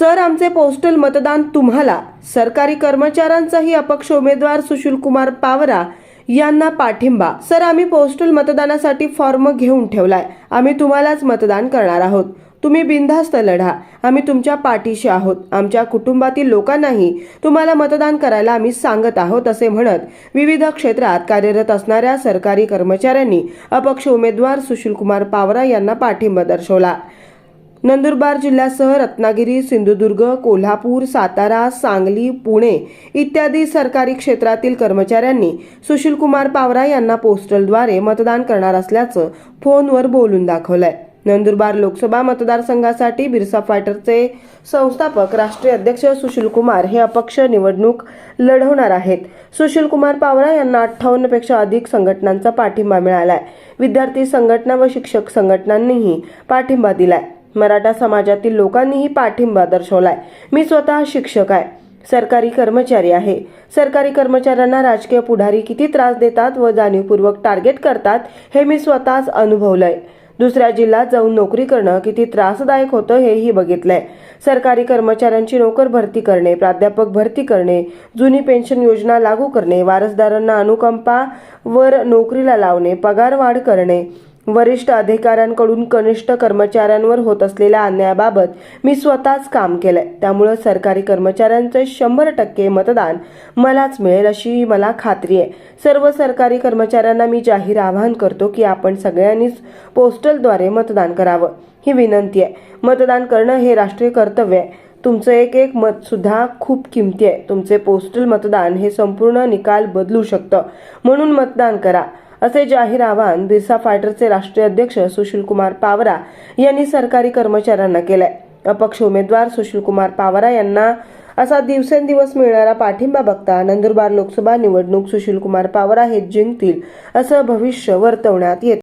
Sir आमचे postal मतदान तुम्हाला. सरकारी कर्मचाऱ्यांचाही अपक्ष उमेदवार सुशील कुमार पावरा यांना पाठिंबा. सर आम्ही पोस्टल मतदानासाठी फॉर्म घेऊन ठेवलाय. आम्ही तुम्हालाच मतदान करणार आहोत. तुम्ही बिनधास्त लढा. आम्ही तुमच्या पाठीशी आहोत. आमच्या कुटुंबातील लोकांनाही तुम्हाला मतदान करायला आम्ही सांगत आहोत असे म्हणत विविध क्षेत्रात कार्यरत असणाऱ्या सरकारी कर्मचाऱ्यांनी अपक्ष उमेदवार सुशीलकुमार पावरा यांना पाठिंबा दर्शवला. नंदुरबार जिल्ह्यासह रत्नागिरी सिंधुदुर्ग कोल्हापूर सातारा सांगली पुणे इत्यादी सरकारी क्षेत्रातील कर्मचाऱ्यांनी सुशीलकुमार पावरा यांना पोस्टलद्वारे मतदान करणार असल्याचं फोनवर बोलून दाखवलंय. नंदुरबार लोकसभा मतदारसंघासाठी बिरसा फायटरचे संस्थापक राष्ट्रीय अध्यक्ष सुशीलकुमार हे अपक्ष निवडणूक लढवणार आहेत. सुशीलकुमार पावरा यांना अठ्ठावन्नपेक्षा अधिक संघटनांचा पाठिंबा मिळालाय. विद्यार्थी संघटना व शिक्षक संघटनांनीही पाठिंबा दिलाय. मराठा समाजातील लोकांनीही पाठिंबा दर्शवलाय. मी स्वतः शिक्षक आहे. सरकारी कर्मचारी आहे. सरकारी कर्मचाऱ्यांना राजकीय पुढारी किती त्रास देतात व जाणीवपूर्वक टार्गेट करतात हे मी स्वतःच अनुभवलंय. दुसऱ्या जिल्ह्यात जाऊन नोकरी करणं किती त्रासदायक होतं हेही बघितलंय. सरकारी कर्मचाऱ्यांची नोकर भरती करणे प्राध्यापक भरती करणे जुनी पेन्शन योजना लागू करणे वारसदारांना अनुकंपावर नोकरीला लावणे पगारवाढ करणे वरिष्ठ अधिकाऱ्यांकडून कनिष्ठ कर्मचाऱ्यांवर होत असलेल्या अन्यायाबाबत मी स्वतःच काम केलंय. त्यामुळं सरकारी कर्मचाऱ्यांचे शंभर टक्के मतदान मलाच मिळेल अशी मला खात्री आहे. सर्व सरकारी कर्मचाऱ्यांना मी जाहीर आवाहन करतो की आपण सगळ्यांनीच पोस्टलद्वारे मतदान करावं. ही विनंती आहे. मतदान करणं हे राष्ट्रीय कर्तव्य आहे. तुमचं एक एक मत सुद्धा खूप किमती आहे. तुमचे पोस्टल मतदान हे संपूर्ण निकाल बदलू शकतं. म्हणून मतदान करा. असे जाहीर आवाहन बिरसा फायटरचे राष्ट्रीय अध्यक्ष सुशील कुमार पावरा यांनी सरकारी कर्मचाऱ्यांना केलंय. अपक्ष उमेदवार सुशील कुमार पावरा यांना असा दिवसेंदिवस मिळणारा पाठिंबा बघता नंदुरबार लोकसभा निवडणूक सुशील कुमार पावरा हे जिंकतील असं भविष्य वर्तवण्यात येत